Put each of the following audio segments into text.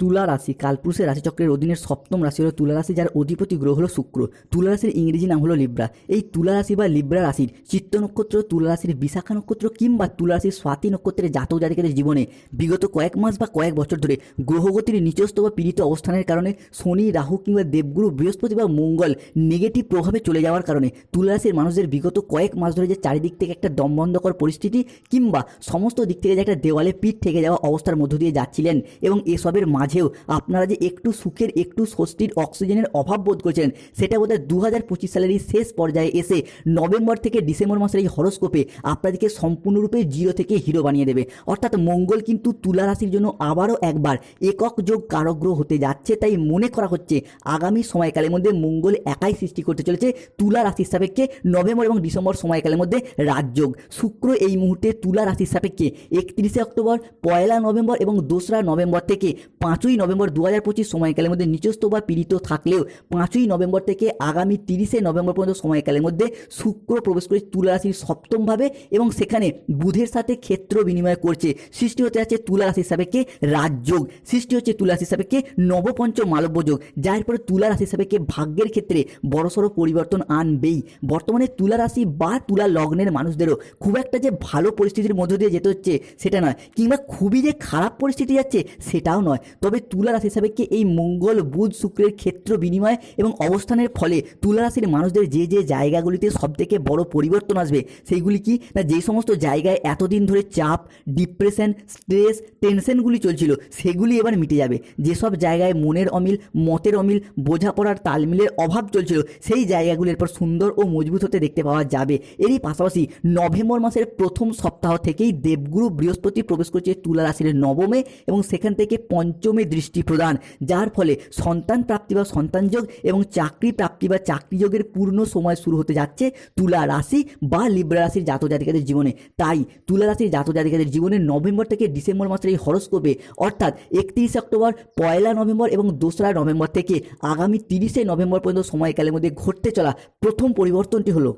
তুলা রাশি, কালপুরুষের রাশিচক্রের অধীনের সপ্তম রাশি হলো তুলা রাশি, যার অধিপতি গ্রহ হলো শুক্র। তুলা রাশির ইংরেজি নাম হলো লিব্রা। এই তুলা রাশি বা লিব্রা রাশির চিত্ত নক্ষত্র, তুলা রাশির বিশাখা নক্ষত্র কিংবা তুলা রাশির স্বাতি নক্ষত্রের জাতক জাতিকাদের জীবনে বিগত কয়েক মাস বা কয়েক বছর ধরে গ্রহগতির নিচস্থ বা পীড়িত অবস্থানের কারণে শনি, রাহু কিংবা দেবগুরু, বৃহস্পতি বা মঙ্গল নেগেটিভ প্রভাবে চলে যাওয়ার কারণে তুলা রাশির মানুষদের বিগত কয়েক মাস ধরে যে চারিদিক থেকে একটা দমবন্ধকর পরিস্থিতি কিংবা সমস্ত দিক থেকে যে একটা দেওয়ালে পিঠ থেকে যাওয়া অবস্থার মধ্য দিয়ে যাচ্ছিলেন এবং এসবের মাঝেও আপনারা যে একটু সুখের, একটু স্বস্তির অক্সিজেনের অভাব বোধ করছেন, সেটা বোধহয় দু হাজার পঁচিশ সালের এই শেষ পর্যায়ে এসে নভেম্বর থেকে ডিসেম্বর মাসের এই হরস্কোপে আপনাদেরকে সম্পূর্ণরূপে জিরো থেকে হিরো বানিয়ে দেবে। অর্থাৎ মঙ্গল কিন্তু তুলা রাশির জন্য আবারও একবার একক যোগ কারগ্রহ হতে যাচ্ছে, তাই মনে করা হচ্ছে আগামী সময়কালের মধ্যে মঙ্গল একাই সৃষ্টি করতে চলেছে তুলা রাশির সাপেক্ষে নভেম্বর এবং ডিসেম্বর সময়কালের মধ্যে রাজযোগ শুক্র এই মুহূর্তে তুলা রাশির সাপেক্ষে একত্রিশে অক্টোবর, পয়লা নভেম্বর এবং দোসরা নভেম্বর থেকে পাঁচই নভেম্বর দু হাজার পঁচিশ সময়কালের মধ্যে নিচস্থ বা পীড়িত থাকলেও পাঁচই নভেম্বর থেকে আগামী তিরিশে নভেম্বর পর্যন্ত সময়কালের মধ্যে শুক্র প্রবেশ করে তুলা রাশির সপ্তমভাবে এবং সেখানে বুধের সাথে ক্ষেত্র বিনিময় করছে। সৃষ্টি হতে যাচ্ছে তুলা রাশির সাপেক্ষে রাজযোগ। সৃষ্টি হচ্ছে তুলা রাশির সাপেক্ষে নবপঞ্চ মালব্য যোগ যার পরে তুলা রাশির সাপেক্ষে ভাগ্যের ক্ষেত্রে বড়সড় পরিবর্তন আনবেই। বর্তমানে তুলা রাশি বা তুলা লগ্নের মানুষদেরও খুব একটা যে ভালো পরিস্থিতির মধ্য দিয়ে যেতে হচ্ছে সেটা নয়, কিংবা খুবই যে খারাপ পরিস্থিতি যাচ্ছে সেটাও নয়। তবে তুলা রাশি সাপেক্ষে এই মঙ্গল, বুধ, শুক্রের ক্ষেত্র বিনিময় এবং অবস্থানের ফলে তুলা রাশির মানুষদের যে যে জায়গাগুলিতে সবথেকে বড় পরিবর্তন আসবে, সেইগুলি কি? না যে সমস্ত জায়গায় এতদিন ধরে চাপ, ডিপ্রেশন, স্ট্রেস, টেনশনগুলি চলছিল, সেগুলি এবার মিটে যাবে। যেসব জায়গায় মনের অমিল, মতের অমিল, বোঝাপড়ার তালমিলের অভাব চলছিল, সেই জায়গাগুলির পর সুন্দর ও মজবুত হতে দেখতে পাওয়া যাবে। এরই পাশাপাশি নভেম্বর মাসের প্রথম সপ্তাহ থেকেই দেবগুরু বৃহস্পতি প্রবেশ করছে তুলা রাশির নবমে এবং সেখান থেকে পঞ্চমে দৃষ্টি প্রদান, যার ফলে সন্তান প্রাপ্তি বা সন্তান যোগ এবং চাকরি প্রাপ্তি বা চাকরি যোগের পূর্ণ সময় শুরু হতে যাচ্ছে তুলা রাশি বা লিব্রা রাশির জাতক জাতিকাদের জীবনে। তাই তুলা রাশির জাতক জাতিকাদের জীবনে নভেম্বর থেকে ডিসেম্বর মাসের এই হরস্কোপে, অর্থাৎ একত্রিশে অক্টোবর, পয়লা নভেম্বর এবং দোসরা নভেম্বর থেকে আগামী তিরিশে নভেম্বর পর্যন্ত সময়কালের মধ্যে ঘটতে চলা প্রথম পরিবর্তনটি হলো।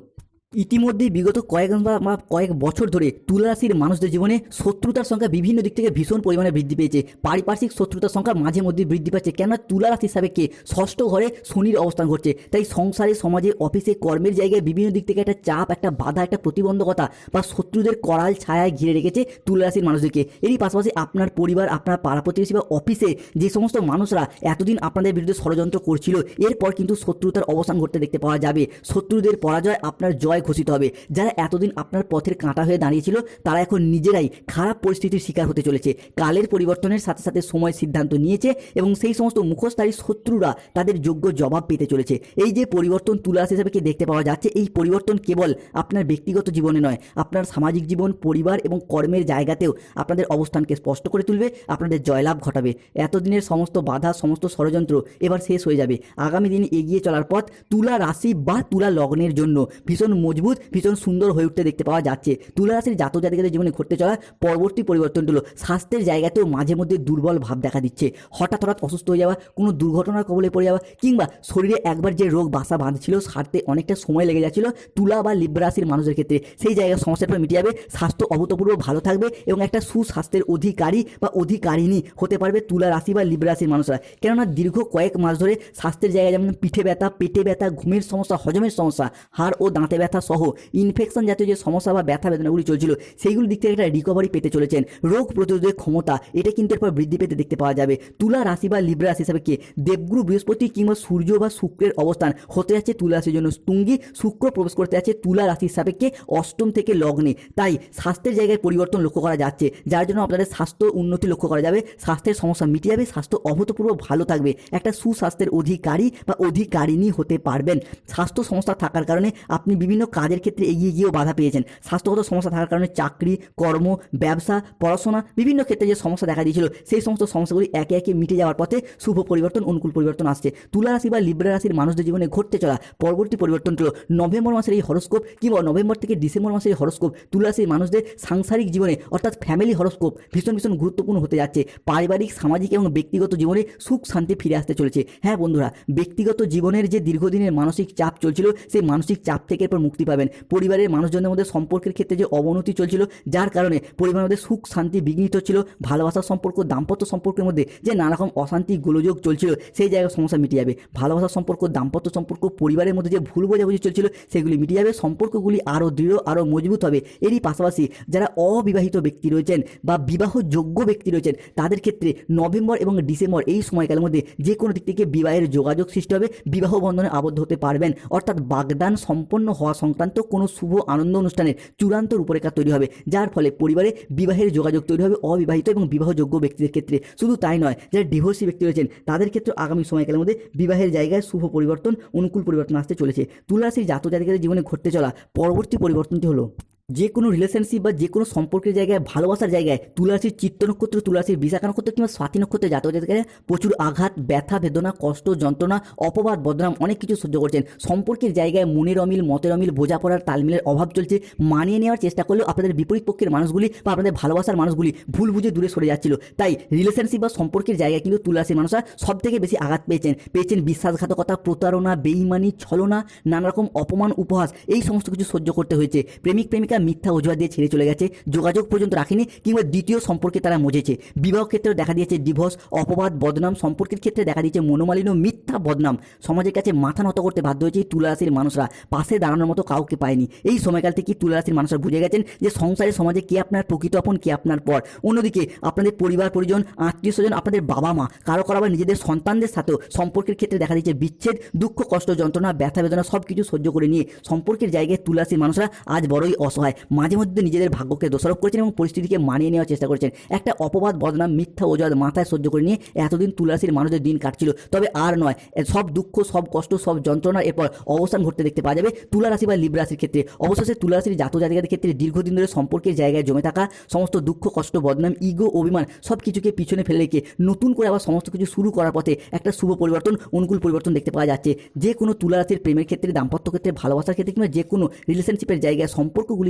ইতিমধ্যেই বিগত কয়েক বা কয়েক বছর ধরে তুলা রাশির মানুষদের জীবনে শত্রুতার সংখ্যা বিভিন্ন দিক থেকে ভীষণ পরিমাণে বৃদ্ধি পেয়েছে। পারিপার্শ্বিক শত্রুতার সংখ্যা মাঝে মধ্যে বৃদ্ধি পাচ্ছে। কেননা তুলা রাশির সাবেককে ষষ্ঠ ঘরে শনির অবস্থান ঘটছে। তাই সংসারে, সমাজে, অফিসে, কর্মের জায়গায় বিভিন্ন দিক থেকে একটা চাপ, একটা বাধা, একটা প্রতিবন্ধকতা বা শত্রুদের করাল ছায়ায় ঘিরে রেখেছে তুলা রাশির মানুষদেরকে। এরই পাশাপাশি আপনার পরিবার, আপনার পাড়া প্রতিবেশী বা অফিসে যে সমস্ত মানুষরা এতদিন আপনাদের বিরুদ্ধে ষড়যন্ত্র করছিল, এরপর কিন্তু শত্রুতার অবসান ঘটতে দেখতে পাওয়া যাবে। শত্রুদের পরাজয়, আপনার জয় ঘোষিত হবে। যারা এতদিন আপনার পথের কাঁটা হয়ে দাঁড়িয়েছিল, তারা এখন নিজেরাই খারাপ পরিস্থিতির শিকার হতে চলেছে। কালের পরিবর্তনের সাথে সাথে সময় সিদ্ধান্ত নিয়েছে এবং সেই সমস্ত মুখোশধারী শত্রুরা তাদের যোগ্য জবাব পেতে চলেছে। এই যে পরিবর্তন তুলা হিসেবে দেখতে পাওয়া যাচ্ছে, এই পরিবর্তন কেবল আপনার ব্যক্তিগত জীবনে নয়, আপনার সামাজিক জীবন, পরিবার এবং কর্মের জায়গাতেও আপনাদের অবস্থানকে স্পষ্ট করে তুলবে, আপনাদের জয়লাভ ঘটাবে। এতদিনের সমস্ত বাধা, সমস্ত ষড়যন্ত্র এবার শেষ হয়ে যাবে। আগামী দিনে এগিয়ে চলার পথ তুলা রাশি বা তুলা লগ্নের জন্য ভীষণ মজবুত, ভীষণ সুন্দর হয়ে উঠতে দেখতে পাওয়া যাচ্ছে। তুলা রাশির জাতক জাতিকাদের জীবনে ঘটতে চলা পরবর্তী পরিবর্তন পরিবর্তনগুলো স্বাস্থ্যের জায়গাতেও মাঝে মধ্যে দুর্বল ভাব দেখা দিচ্ছে। হঠাৎ হঠাৎ অসুস্থ হয়ে যাওয়া, কোনো দুর্ঘটনার কবলে পড়ে যাওয়া, কিংবা শরীরে একবার যে রোগ বাসা বাঁধছিল, সারতে অনেকটা সময় লেগে যাচ্ছিল তুলা বা লিব্রা রাশির মানুষের ক্ষেত্রে। সেই জায়গায় সমস্যাটা মিটে যাবে, স্বাস্থ্য অভূতপূর্ব ভালো থাকবে এবং একটা সুস্বাস্থ্যের অধিকারী বা অধিকারিণী হতে পারবে তুলা রাশি বা লিব্রা রাশির মানুষরা। কেননা দীর্ঘ কয়েক মাস ধরে স্বাস্থ্যের জায়গায় যেমন পিঠে ব্যথা, পেটে ব্যথা, ঘুমের সমস্যা, হজমের সমস্যা, হাড় ও দাঁতে ব্যথা সহ ইনফেকশন জাতীয় যে সমস্যা বা ব্যথা বেদনাগুলি চলছিল, সেইগুলো দিক থেকে একটা রিকভারি পেতে চলেছেন। রোগ প্রতিরোধের ক্ষমতা, এটা কিন্তু এরপর বৃদ্ধি পেতে দেখতে পাওয়া যাবে। তুলা রাশি বা লিব্রা রাশি হিসাবে কে? দেবগুরু, বৃহস্পতি কিংবা সূর্য বা শুক্রের অবস্থান হতে যাচ্ছে তুলা রাশির জন্য। তুঙ্গি শুক্র প্রবেশ করতে যাচ্ছে তুলা রাশির সাপেক্ষে অষ্টম থেকে লগ্নে। তাই স্বাস্থ্যের জায়গায় পরিবর্তন লক্ষ্য করা যাচ্ছে, যার জন্য আপনাদের স্বাস্থ্য উন্নতি লক্ষ্য করা যাবে, স্বাস্থ্যের সমস্যা মিটে যাবে, স্বাস্থ্য অভূতপূর্ব ভালো থাকবে। একটা সুস্বাস্থ্যের অধিকারী বা অধিকারিণী হতে পারবেন। স্বাস্থ্য সমস্যা থাকার কারণে আপনি বিভিন্ন কাজের ক্ষেত্রে এগিয়ে গিয়েও বাধা পেয়েছেন। স্বাস্থ্যগত সমস্যা থাকার কারণে চাকরি, কর্ম, ব্যবসা, পড়াশোনা, বিভিন্ন ক্ষেত্রে যে সমস্যা দেখা দিয়েছিল, সেই সমস্ত সমস্যাগুলি একে একে মিটে যাওয়ার পথে শুভ পরিবর্তন, অনুকূল পরিবর্তন আসছে। তুলা রাশি বা লিব্রা রাশির মানুষদের জীবনে ঘটতে চলা পরবর্তী পরিবর্তন হলো নভেম্বর মাসের এই হরস্কোপ কিংবা নভেম্বর থেকে ডিসেম্বর মাসের এই হরস্কোপ তুলা রাশির মানুষদের সাংসারিক জীবনে, অর্থাৎ ফ্যামিলি হরস্কোপ, ভীষণ ভীষণ গুরুত্বপূর্ণ হতে যাচ্ছে। পারিবারিক, সামাজিক এবং ব্যক্তিগত জীবনে সুখ, শান্তি ফিরে আসতে চলেছে। হ্যাঁ বন্ধুরা, ব্যক্তিগত জীবনের যে দীর্ঘদিনের মানসিক চাপ চলছিল, সেই মানসিক চাপ থেকে এরপর মুক্তি পাবেন। পরিবারের মানুষজনের মধ্যে সম্পর্কের ক্ষেত্রে যে অবনতি চলছিল, যার কারণে পরিবারের মধ্যে সুখ, শান্তি, বিঘ্নিত ছিল ভালোবাসার সম্পর্ক, দাম্পত্য সম্পর্কের মধ্যে যে নানারকম অশান্তি, গোলযোগ চলছিল, সেই জায়গায় সমস্যা মিটে যাবে। ভালোবাসার সম্পর্ক, দাম্পত্য সম্পর্ক, পরিবারের মধ্যে যে ভুল বোঝাবুঝি চলছিল, সেগুলি মিটে যাবে, সম্পর্কগুলি আরও দৃঢ়, আরও মজবুত হবে। এরই পাশাপাশি যারা অবিবাহিত ব্যক্তি রয়েছেন বা বিবাহযোগ্য ব্যক্তি রয়েছেন, তাদের ক্ষেত্রে নভেম্বর এবং ডিসেম্বর এই সময়কালের মধ্যে যে কোনো দিক থেকে বিবাহের যোগাযোগ সৃষ্টি হবে, বিবাহ বন্ধনে আবদ্ধ হতে পারবেন। অর্থাৎ বাগদান সম্পন্ন হওয়া সংক্রান্ত কোনো শুভ আনন্দ অনুষ্ঠানের চূড়ান্ত রূপরেখা তৈরি হবে, যার ফলে পরিবারে বিবাহের যোগাযোগ তৈরি হবে, অবিবাহিত এবং বিবাহযোগ্য ব্যক্তিদের ক্ষেত্রে। শুধু তাই নয়, যারা ডিভোর্সি ব্যক্তি রয়েছেন, তাদের ক্ষেত্রে আগামী সময়কালের মধ্যে বিবাহের জায়গায় শুভ পরিবর্তন, অনুকূল পরিবর্তন আসতে চলেছে। তুলারাশির জাতক জাতিকাদের জীবনে ঘটতে চলা পরবর্তী পরিবর্তনটি হলো যে কোনো রিলেশনশিপ বা যে কোনো সম্পর্কের জায়গায়, ভালোবাসার জায়গায় তুলাসীর চিত্ত নক্ষত্র তুলাসীর বিশাখা নক্ষত্র কিংবা স্বাতি নক্ষত্রের জাতক জাতিকারা প্রচুর আঘাত, ব্যথা, বেদনা, কষ্ট, যন্ত্রণা, অপবাদ, বদনাম অনেক কিছু সহ্য করছেন। সম্পর্কের জায়গায় মনের অমিল, মতের অমিল, বোঝাপড়ার তালমিলের অভাব চলছে। মানিয়ে নেওয়ার চেষ্টা করলেও আপনাদের বিপরীত পক্ষের মানুষগুলি বা আপনাদের ভালোবাসার মানুষগুলি ভুল বুঝে দূরে সরে যাচ্ছিল। তাই রিলেশনশিপ বা সম্পর্কের জায়গায় কিন্তু তুলাসীর মানুষরা সব থেকে বেশি আঘাত পেয়েছেন। পেয়েছেন বিশ্বাসঘাতকতা, প্রতারণা, বেইমানি, ছলনা নানা রকম অপমান, উপহাস, এই সমস্ত কিছু সহ্য করতে হয়েছে। প্রেমিক, প্রেমিকা মিথ্যা অজুহাত দিয়ে ছেড়ে চলে গেছে, যোগাযোগ পর্যন্ত রাখেনি কিংবা দ্বিতীয় সম্পর্কে তারা মজেছে। বিবাহ ক্ষেত্রেও দেখা দিয়েছে ডিভোর্স অপবাদ, বদনাম, সম্পর্কের ক্ষেত্রে দেখা দিয়েছে মনোমালিন্য, মিথ্যা বদনাম। সমাজের কাছে মাথা নত করতে বাধ্য হয়েছে এই তুলা রাশির মানুষরা। পাশে দাঁড়ানোর মতো কাউকে পায়নি। এই সময়কাল থেকে তুলা রাশির মানুষরা বুঝে গেছেন যে সংসারের সমাজে কে আপনার প্রকৃত আপন, কে আপনার পর। অন্যদিকে আপনাদের পরিবার, পরিজন, আত্মীয় স্বজন, আপনাদের বাবা মা, কারও কারও আবার নিজেদের সন্তানদের সাথেও সম্পর্কের ক্ষেত্রে দেখা দিয়েছে বিচ্ছেদ, দুঃখ, কষ্ট, যন্ত্রণা, ব্যথা, বেদনা সব কিছু সহ্য করে নিয়ে। সম্পর্কের জায়গায় তুলাসীর মানুষরা আজ বড়ই অসহায়। মাঝে মধ্যে নিজেদের ভাগ্যকে দোষারোপ করেছেন এবং পরিস্থিতিকে মানিয়ে নেওয়ার চেষ্টা করেছেন। একটা অপবাদ, বদনাম, মিথ্যা অজুহাত মাথায় সহ্য করে নিয়ে এতদিন তুলাসীর মানুষদের দিন কাটছিল। তবে আর নয়, সব দুঃখ, সব কষ্ট, সব যন্ত্রণার এরপর অবস্থান ঘটতে দেখতে পাওয়া যাবে তুলারাশি বা লিব রাশির ক্ষেত্রে। অবশেষে তুলা রাশির জাতক জাতিকাদের ক্ষেত্রে দীর্ঘদিন ধরে সম্পর্কের জায়গায় জমে থাকা সমস্ত দুঃখ, কষ্ট, বদনাম, ইগো, অভিমান সব কিছুকে পিছনে ফেলে রেখে নতুন করে আবার সমস্ত কিছু শুরু করার পথে একটা শুভ পরিবর্তন, অনুকূল পরিবর্তন দেখতে পাওয়া যাচ্ছে। যে কোনো তুলারাশির প্রেমের ক্ষেত্রে, দাম্পত্য ক্ষেত্রে, ভালোবাসার ক্ষেত্রে কিংবা যে কোনো রিলেশনশিপের জায়গায়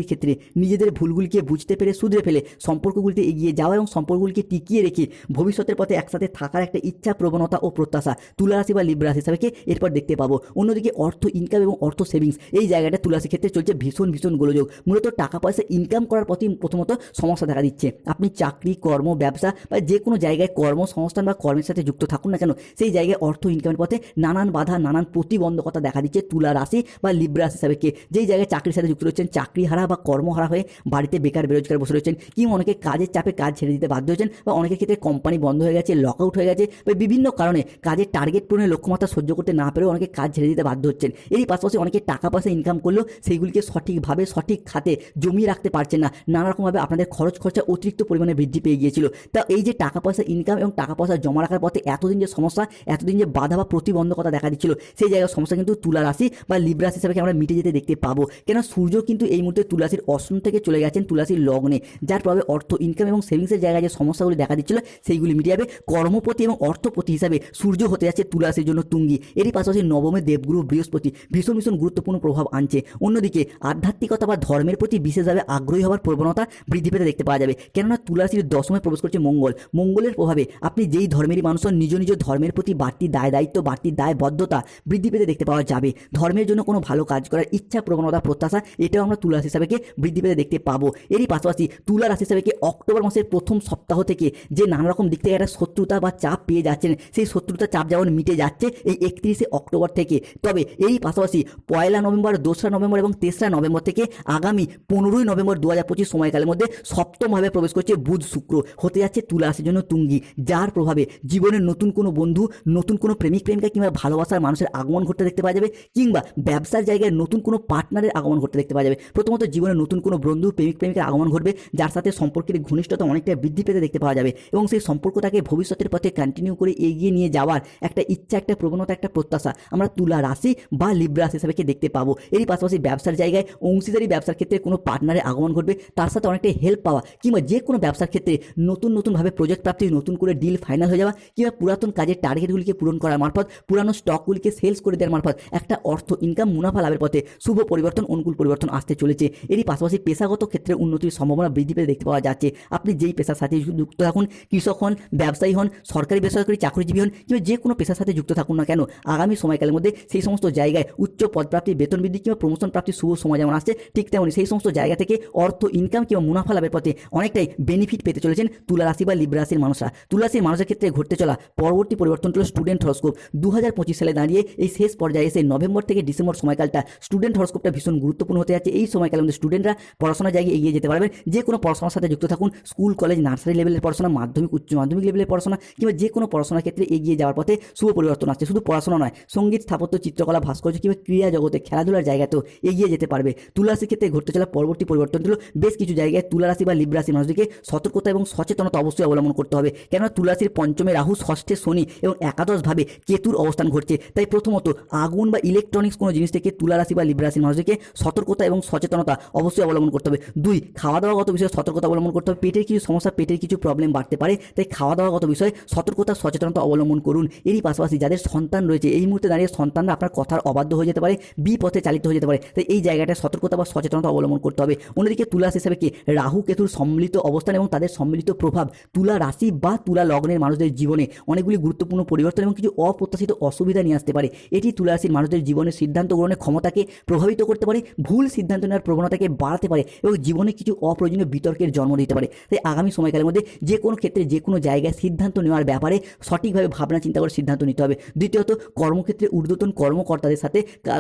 সম্পর্কগুলির ক্ষেত্রে নিজেদের ভুলগুলিকে বুঝতে পেরে শুধরে ফেলে সম্পর্কগুলিতে এগিয়ে যাওয়া এবং সম্পর্কগুলিকে টিকিয়ে রেখে ভবিষ্যতের পথে একসাথে থাকার একটা ইচ্ছা, প্রবণতা ও প্রত্যাশা তুলা রাশি বা লিব্রা রাশি হিসাবে এরপর দেখতে পাবো। অন্যদিকে অর্থ ইনকাম এবং অর্থ সেভিংস এই জায়গাটা তুলাসির ক্ষেত্রে চলছে ভীষণ ভীষণ গোলযোগ। মূলত টাকা পয়সা ইনকাম করার প্রতি প্রথমত সমস্যা দেখা দিচ্ছে। আপনি চাকরি, কর্ম, ব্যবসা বা যে কোনো জায়গায় কর্মসংস্থান বা কর্মের সাথে যুক্ত থাকুন না কেন, সেই জায়গায় অর্থ ইনকামের পথে নানান বাধা, নানান প্রতিবন্ধকতা দেখা দিচ্ছে তুলা রাশি বা লিব্রা রাশি হিসাবে যেই জায়গায় চাকরির সাথে যুক্ত রয়েছেন চাকরি হারা বা কর্মহারা হয়ে বাড়িতে বেকার বেরোজগার বসে রয়েছেন, কিংবা অনেকে কাজের চাপে কাজ ছেড়ে দিতে বাধ্য হয়েছেন, বা অনেকের ক্ষেত্রে কোম্পানি বন্ধ হয়ে গেছে লক আউট হয়ে গেছে, বা বিভিন্ন কারণে কাজের টার্গেট পূরণের লক্ষ্যমাত্রা সহ্য করতে না পেরেও অনেকে কাজ ছেড়ে দিতে বাধ্য হচ্ছেন। এরই পাশাপাশি অনেকে টাকা পয়সা ইনকাম করলেও সেইগুলিকে সঠিকভাবে সঠিক খাতে জমিয়ে রাখতে পারছেন না। নানা রকমভাবে আপনাদের খরচ খরচা অতিরিক্ত পরিমাণে বৃদ্ধি পেয়ে গিয়েছিল। তা এই যে টাকা পয়সা ইনকাম এবং টাকা পয়সা জমা রাখার পথে এতদিন যে সমস্যা, এতদিন যে বাধা বা প্রতিবন্ধকতা দেখা দিচ্ছিল, সেই জায়গায় সমস্যা কিন্তু তুলা রাশি বা লিব্রা রাশি হিসাবে আমরা মিটে যেতে দেখতে পাবো? কেন সূর্য কিন্তু এই মুহূর্তে তুলাসির অষ্টম থেকে চলে গেছেন তুলাসির লগ্নে। যার প্রভাবে অর্থ ইনকাম এবং সেভিংসের জায়গায় যে সমস্যাগুলি দেখা দিচ্ছিল, সেইগুলি মিটে যাবে কর্মপতি এবং অর্থপতি হিসাবে সূর্য হতে যাচ্ছে তুলাসির জন্য তুঙ্গি। এরই পাশাপাশি নবমে দেবগুরু বৃহস্পতি। ভীষণ ভীষণ গুরুত্বপূর্ণ প্রভাব আনছে। অন্যদিকে, আধ্যাত্মিকতা বা ধর্মের প্রতি বিশেষভাবে আগ্রহী হওয়ার প্রবণতা বৃদ্ধি পেতে দেখতে পাওয়া যাবে। কেননা তুলাসির দশমে প্রবেশ করছে মঙ্গল। মঙ্গলের প্রভাবে আপনি যেই ধর্মেরই মানুষ নিজ নিজ ধর্মের প্রতি বাড়তি দায় দায়িত্ব, বাড়তি দায়বদ্ধতা বৃদ্ধি পেতে দেখতে পাওয়া যাবে। ধর্মের জন্য কোনো ভালো কাজ করার ইচ্ছা, প্রবণতা, প্রত্যাশা, এটাও আমরা তুলা রাশি হিসাবে বৃদ্ধি পেতে দেখতে পাবো। এরই পাশাপাশি তুলা রাশি হিসাবে অক্টোবর মাসের প্রথম সপ্তাহ থেকে যে নানা রকম দিক থেকে একটা শত্রুতা বা চাপ পেয়ে যাচ্ছেন, সেই শত্রুতা চাপ যেমন মিটে যাচ্ছে এই একত্রিশে অক্টোবর থেকে। তবে এই পাশাপাশি পয়লা নভেম্বর, দোসরা নভেম্বর এবং তেসরা নভেম্বর থেকে আগামী পনেরোই নভেম্বর দু হাজার পঁচিশ সময়কালের মধ্যে সপ্তমভাবে প্রবেশ করছে বুধ শুক্র। হতে যাচ্ছে তুলা রাশির জন্য তুঙ্গি, যার প্রভাবে জীবনের নতুন কোনো বন্ধু, নতুন কোনো প্রেমিক, প্রেমিকা কিংবা ভালোবাসার মানুষের আগমন ঘটতে দেখতে পাওয়া যাবে কিংবা ব্যবসার জায়গায় নতুন কোনো পার্টনারের আগমন ঘটতে দেখতে পাওয়া যাবে। প্রথমত জীবনে নতুন কোনো বন্ধু, প্রেমিক, প্রেমিকের আগমন ঘটবে, যার সাথে সম্পর্কের ঘনিষ্ঠতা অনেকটা বৃদ্ধি পেতে দেখতে পাওয়া যাবে। এবং সেই সম্পর্কটাকে ভবিষ্যতের পথে কন্টিনিউ করে এগিয়ে নিয়ে যাওয়ার একটা ইচ্ছা, একটা প্রবণতা, একটা প্রত্যাশা আমরা তুলা রাশি বা লিব্রা রাশি হিসাবে দেখতে পাবো। এরই পাশাপাশি ব্যবসার জায়গায় অংশীদারি ব্যবসার ক্ষেত্রে কোনো পার্টনারের আগমন ঘটবে, তার সাথে অনেকটা হেল্প পাওয়া কিংবা যে কোনো ব্যবসার ক্ষেত্রে নতুন, নতুনভাবে প্রজেক্ট প্রাপ্তি, নতুন করে ডিল ফাইনাল হয়ে যাওয়া কিংবা পুরাতন কাজের টার্গেটগুলিকে পূরণ করার মারফত, পুরানো স্টকগুলিকে সেলস করে দেওয়ার মারফত একটা অর্থ ইনকাম মুনাফা লাভের পথে শুভ পরিবর্তন, অনুকূল পরিবর্তন আসতে চলেছে। এরই পাশাপাশি পেশাগত ক্ষেত্রে উন্নতির সম্ভাবনা বৃদ্ধি পেতে দেখতে পাওয়া যাচ্ছে। আপনি যেই পেশার সাথে যুক্ত থাকুন, কৃষক হন, ব্যবসায়ী হন, সরকারি, বেসরকারি চাকরিজীবী হন কিংবা যে কোনো পেশার সাথে যুক্ত থাকুন না কেন, আগামী সময়কালের মধ্যে সেই সমস্ত জায়গায় উচ্চ পদপ্রাপ্তি বেতন বৃদ্ধি কিংবা প্রমোশন প্রাপ্তির শুভ সময় যেমন আসছে, ঠিক তেমনি সেই সমস্ত জায়গা থেকে অর্থ ইনকাম কিংবা মুনাফা লাভের পথে অনেকটাই বেনিফিট পেতে চলেছেন তুলা রাশি বা লিব্রা রাশির মানুষরা। তুলা রাশির মানুষের ক্ষেত্রে ঘটতে চলা পরবর্তী পরিবর্তন হলো স্টুডেন্ট হরস্কোপ দু হাজার পঁচিশ সালে দাঁড়িয়ে এই শেষ পর্যায়ে এসে নভেম্বর থেকে ডিসেম্বর সময়কালটা স্টুডেন্ট হরস্কোপটা ভীষণ গুরুত্বপূর্ণ হতে যাচ্ছে। এই সময়কালের স্টুডেন্টরা পড়াশোনার জায়গায় এগিয়ে যেতে পারবেন। যে কোনো পড়াশোনার সাথে যুক্ত থাকুন। স্কুল, কলেজ, নার্সারি লেভেলের পড়াশোনা, মাধ্যমিক, উচ্চ মাধ্যমিক লেভেলের পড়াশোনা কিংবা যে কোনো পড়াশোনার ক্ষেত্রে এগিয়ে যাওয়ার পথে শুভ পরিবর্তন আসছে। শুধু পড়াশোনা নয়, সংগীত, স্থাপত্য, চিত্রকলা, ভাস্কর্য কিংবা ক্রীড়া জগতে খেলাধুলার জায়গাতেও এগিয়ে যেতে পারবে। তুলা রাশির ক্ষেত্রে ঘটতে চলা পরবর্তী পরিবর্তন হলো বেশ কিছু জায়গায় তুলারাশি বা লিব্রা রাশির মানুষদেরকে সতর্কতা এবং সচেতনতা অবশ্যই অবলম্বন করতে হবে। কেননা তুলা রাশির পঞ্চমে রাহু, ষষ্ঠে শনি এবং একাদশভাবে কেতুর অবস্থান ঘটছে। তাই প্রথমত আগুন বা ইলেকট্রনিক্স কোনো জিনিস থেকে তুলারাশি বা লিব্রা রাশির মানুষদেরকে সতর্কতা এবং সচেতনতা অবশ্যই অবলম্বন করতে হবে। দুই খাওয়া দাওয়াগত বিষয়ে সতর্কতা অবলম্বন করতে হবে। পেটের কিছু সমস্যা, পেটের কিছু প্রবলেম বাড়তে পারে। তাই খাওয়া দাওয়াগত বিষয়ে সতর্কতা, সচেতনতা অবলম্বন করুন। এরই পাশাপাশি যাদের সন্তান রয়েছে, এই মুহূর্তে দাঁড়িয়ে সন্তানরা আপনার কথার অবাধ্য হয়ে যেতে পারে, বিপথে চালিত হয়ে যেতে পারে। তাই এই জায়গাটায় সতর্কতা বা সচেতনতা অবলম্বন করতে হবে। অন্যদিকে তুলা রাশি হিসাবে কি? রাহু, কেতুর সম্মিলিত অবস্থান এবং তাদের সম্মিলিত প্রভাব। তুলা রাশি বা তুলা লগ্নের মানুষদের জীবনে অনেকগুলি গুরুত্বপূর্ণ পরিবর্তন এবং কিছু অপ্রত্যাশিত অসুবিধা নিয়ে আসতে পারে। এটি তুলা রাশির মানুষদের জীবনের সিদ্ধান্ত গ্রহণের ক্ষমতাকে প্রভাবিত করতে পারে। ভুল সিদ্ধান্ত নেওয়ার প্রবণতাকে বাড়াতে পারে এবং জীবনে কিছু অপ্রয়োজনীয় বিতর্কের জন্ম দিতে পারে। তাই আগামী সময়কালের মধ্যে যে কোনো ক্ষেত্রে, যে কোনো জায়গায় সিদ্ধান্ত নেওয়ার ব্যাপারে সঠিকভাবে ভাবনা চিন্তা করে সিদ্ধান্ত নিতে হবে। দ্বিতীয়ত, কর্মক্ষেত্রে ঊর্ধ্বতন কর্মকর্তাদের সাথে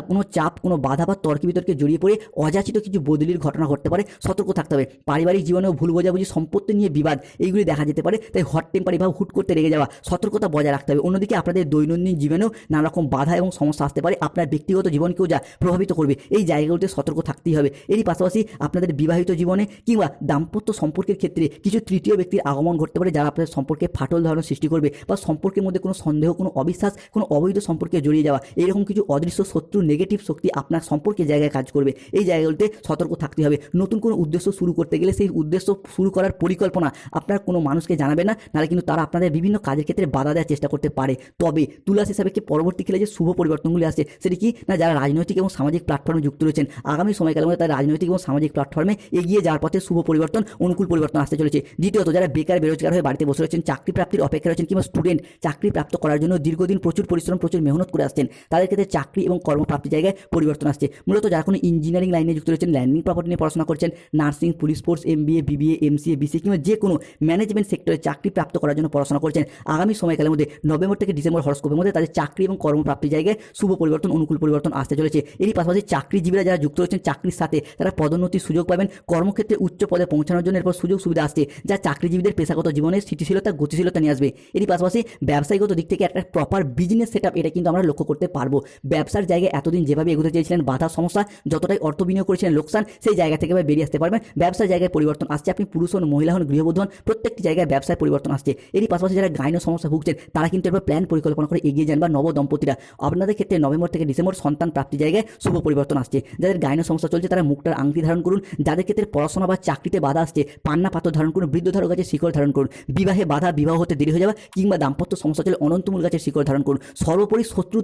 কোনো চাপ, কোনো বাধা বা তর্ক বিতর্কে জড়িয়ে পড়ে অযাচিত কিছু বদলির ঘটনা ঘটতে পারে, সতর্ক থাকতে হবে। পারিবারিক জীবনেও ভুল বোঝাবুঝি, সম্পত্তি নিয়ে বিবাদ এইগুলি দেখা যেতে পারে। তাই হট টেম্পারি ভাব হুট করতে রেগে যাওয়া, সতর্কতা বজায় রাখতে হবে। অন্যদিকে আপনাদের দৈনন্দিন জীবনেও নানা রকম বাধা এবং সমস্যা আসতে পারে। আপনার ব্যক্তিগত জীবনকেও যা প্রভাবিত করবে, এই জায়গাগুলোতে সতর্ক থাকতেই হবে। এরই পাশাপাশি আপনাদের বিবাহিত জীবনে কিংবা দাম্পত্য সম্পর্কের ক্ষেত্রে কিছু তৃতীয় ব্যক্তির আগমন ঘটতে পারে যারা আপনাদের সম্পর্কে ফাটল ধারণা সৃষ্টি করবে বা সম্পর্কের মধ্যে কোনো সন্দেহ, কোনো অবিশ্বাস, কোনো অবৈধ সম্পর্কে জড়িয়ে যাওয়া। এরকম কিছু অদৃশ্য শত্রু নেগেটিভ শক্তি আপনার সম্পর্কে জায়গায় কাজ করবে। এই জায়গাগুলোতে সতর্ক থাকতে হবে। নতুন কোনো উদ্দেশ্য শুরু করতে গেলে সেই উদ্দেশ্য শুরু করার পরিকল্পনা আপনার কোনো মানুষকে জানাবে না, নাহলে কিন্তু তারা আপনাদের বিভিন্ন কাজের ক্ষেত্রে বাধা দেওয়ার চেষ্টা করতে পারে। তবে তুলাস হিসাবে কি পরবর্তীকালে যে শুভ পরিবর্তনগুলি আসছে, সেটি কি? না, যারা রাজনৈতিক এবং সামাজিক প্ল্যাটফর্মে যুক্ত রয়েছেন, আগামী সময়কালের মধ্যে তারা রাজনৈতিক এবং সামাজিক প্ল্যাটফর্মে এগিয়ে যাওয়ার পথে শুভ পরিবর্তন, অনুকূল পরিবর্তন আসতে চলেছে। দ্বিতীয়ত, যারা বেকার, বেরোজগার হয়ে বাড়িতে বসে রয়েছেন চাকরি প্রাপ্তির অপেক্ষা রয়েছেন কিংবা স্টুডেন্ট চাকরি প্রাপ্ত করার জন্য দীর্ঘদিন প্রচুর পরিশ্রম, প্রচুর মেহনত করে আসছেন, তাদের ক্ষেত্রে চাকরি এবং কর্মপ্রাপ্তি জায়গায় পরিবর্তন আসছে। মূলত যারা কোনো ইঞ্জিনিয়ারিং লাইনে যুক্ত রয়েছেন ল্যান্ডিং প্রপার্টি নিয়ে পড়াশোনা করছেন nursing police force MBA BBA MCA BC কিংবা যে কোনো ম্যানেজমেন্ট সেক্টরে চাকরি প্রাপ্ত করার জন্য পড়াশোনা করছেন, আগামী সময়কালের মধ্যে নভেম্বর থেকে ডিসেম্বর হরস্কোপের মধ্যে তাদের চাকরি এবং কর্মপ্রাপ্তি জায়গায় শুভ পরিবর্তন, অনুকূল পরিবর্তন আসতে চলেছে। এরই পাশাপাশি চাকরিজীবীরা যারা যুক্ত রয়েছেন, চাকরির সাথে তারা পদোন্নতির সুযোগ পাবেন। কর্মক্ষেত্রে উচ্চ পদে পৌঁছানোর জন্য এরপর সুযোগ সুবিধা আসছে, যা চাকরিজীবীদের পেশাগত জীবনে স্থিতিশীলতা গতিশীলতা নিয়ে আসবে। এরই পাশাপাশি ব্যবসায়িকত দিক থেকে একটা প্রপার বিজনেস সেট এটা কিন্তু আমরা লক্ষ্য করতে পারব। ব্যবসার জায়গায় এতদিন যেভাবে এগোতে চেয়েছিলেন বাধা সমস্যা, যতটাই অর্থ বিনিয়োগ করেছিলেন লোকসান, সেই জায়গা থেকে বেরিয়ে আসতে পারবেন। ব্যবসার জায়গায় পরিবর্তন আসছে। আপনি পুরুষ হন, মহিলা হন, গৃহবধূ হন, প্রত্যেকটি জায়গায় ব্যবসায় পরিবর্তন আসছে। এরই পাশাপাশি যারা গাইনো সমস্যা ভুগছেন, তারা কিন্তু এবার প্ল্যান পরিকল্পনা করে এগিয়ে যান বা নব দম্পতিরা। আপনাদের ক্ষেত্রে নভেম্বর থেকে ডিসেম্বর সন্তান প্রাপ্তি জায়গায় শুভ পরিবর্তন আসছে। যাদের গাইনো সমস্যা চলছে, তারা মুখটার আংটি ধারণ করুন, যাদের ক্ষেত্রে পড়াশোনা বা চাকরিতে বাধা আসছে, পান্না পাথর ধারণ করুন, বৃদ্ধ ধারক গাছের শিকড় ধারণ করুন, বিবাহে বাধা, বিবাহ হতে দেরি হয়ে যাওয়া কিংবা দাম্পত্য সমস্যা চলে অনন্তমূল গাছের শিকড় ধারণ করুন, সর্বোপরি শত্রু